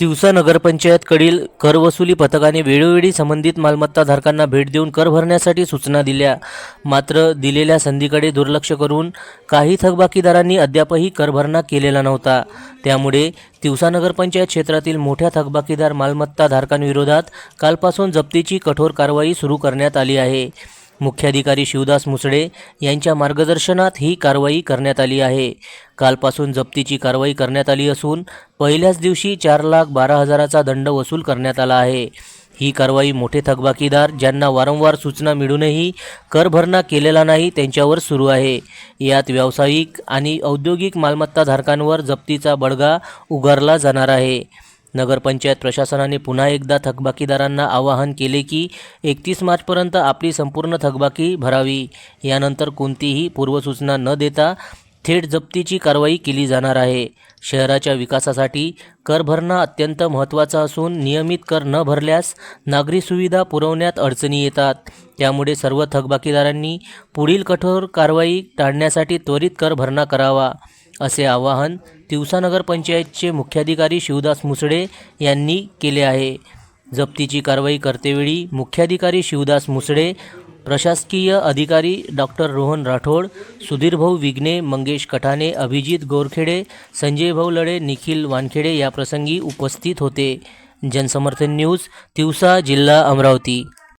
तिवसा नगरपंचायतकडील करवसुली पथकाने वेळोवेळी संबंधित मालमत्ताधारकांना भेट देऊन कर भरण्यासाठी सूचना दिल्या. मात्र दिलेल्या संधीकडे दुर्लक्ष करून काही थकबाकीदारांनी अद्यापही कर भरणा केलेला नव्हता. त्यामुळे तिवसा नगरपंचायत क्षेत्रातील मोठ्या थकबाकीदार मालमत्ताधारकांविरोधात कालपासून जप्तीची कठोर कारवाई सुरू करण्यात आली आहे. मुख्याधिकारी शिवदास मुसळे यांच्या मार्गदर्शनात ही कारवाई करण्यात आली आहे. कालपासून जप्तीची कारवाई करण्यात आली असून पहिल्याच दिवशी चार लाख बारा हजाराचा दंड वसूल करण्यात आला आहे. ही कारवाई मोठे थकबाकीदार ज्यांना वारंवार सूचना मिळूनही कर भरणा केलेला नाही त्यांच्यावर सुरू आहे. यात व्यावसायिक आणि औद्योगिक मालमत्ताधारकांवर जप्तीचा बडगा उगारला जाणार आहे. नगरपंचायत प्रशासनाने पुन्हा एकदा थकबाकीदारांना आवाहन केले की एकतीस मार्चपर्यंत आपली संपूर्ण थकबाकी भरावी. यानंतर कोणतीही पूर्वसूचना न देता थेट जप्तीची कारवाई केली जाणार आहे. शहराच्या विकासासाठी कर भरणा अत्यंत महत्त्वाचा असून नियमित कर न भरल्यास नागरी सुविधा पुरवण्यात अडचणी येतात. त्यामुळे सर्व थकबाकीदारांनी पुढील कठोर कारवाई टाळण्यासाठी त्वरित कर भरणा करावा. असे आवाहन तिवसानगर पंचायतचे मुख्याधिकारी शिवदास मुसळे यांनी केले आहे. जप्तीची कारवाई करतेवेळी मुख्याधिकारी शिवदास मुसळे प्रशासकीय अधिकारी डॉक्टर रोहन राठोड सुधीरभाऊ विघ्ने मंगेश कठाणे अभिजित गोरखेडे संजय भाऊ लडे निखिल वानखेडे याप्रसंगी उपस्थित होते. जनसमर्थन न्यूज तिवसा जिल्हा अमरावती.